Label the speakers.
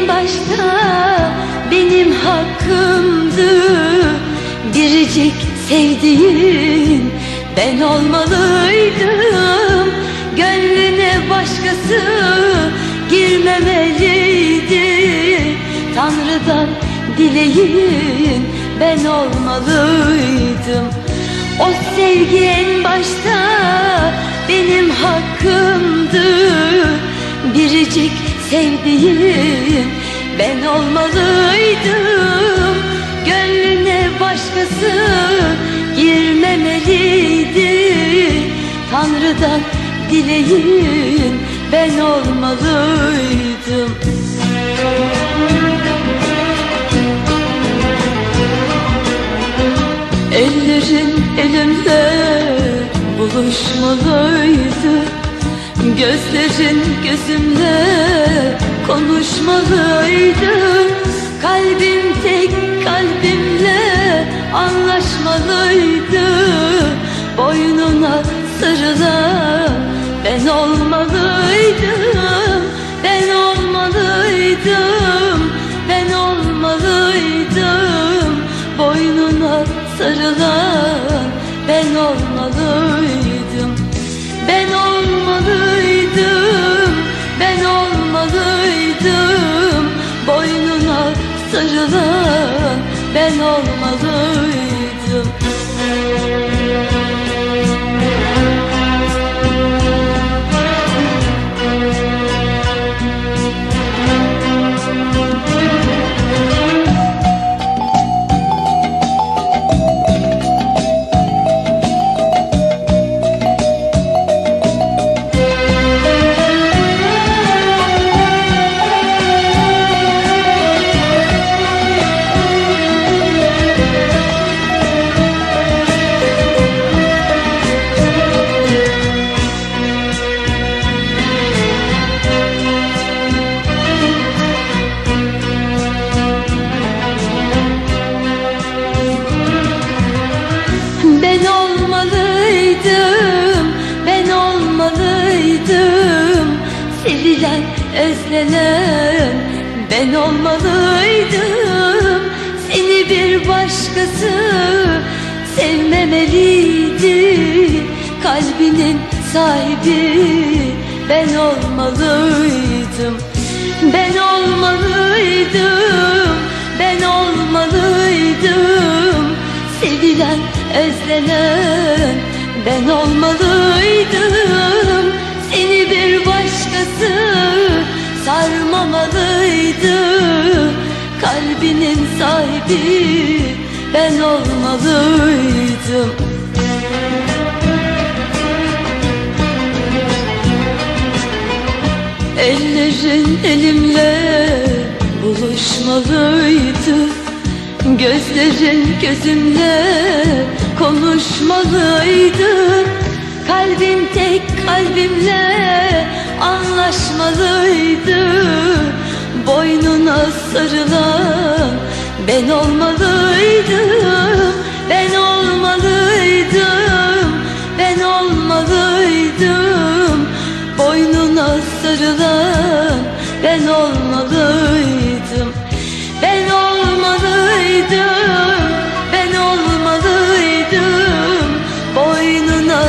Speaker 1: en başta benim hakkımdı. Biricik sevdiğim ben olmalıydım. Gönlüne başkası girmemeliydi. Tanrı'dan dileğin ben olmalıydım. O sevgi en başta benim hakkımdı. Biricik sevdiğin ben olmalıydım. Gönlüne başkası girmemeliydi Tanrı'dan dileğin ben olmalıydım. Ellerin elimde buluşmalıydı. Gözlerin gözümle konuşmalıydı. Kalbim tek kalbimle anlaşmalıydı. Boynuna sarılan ben olmalıydım. Ben olmalıydım. Ben olmalıydım. Boynuna sarılan ben olmalıydım. Ben olmalıydım ben olmalıydım Sevilen, özlenen ben olmalıydım. Seni bir başkası sevmemeliydi. Kalbinin sahibi ben olmalıydım. Ben olmalıydım, ben olmalıydım. Sevilen, özlenen ben olmalıydım sarmamalıydı. Kalbinin sahibi ben olmalıydım. Ellerin elimle buluşmalıydı. Gözlerin gözümle konuşmalıydı Kalbin tek kalbimle anlaşmalıydı. Boynuna sarılan ben olmalıydım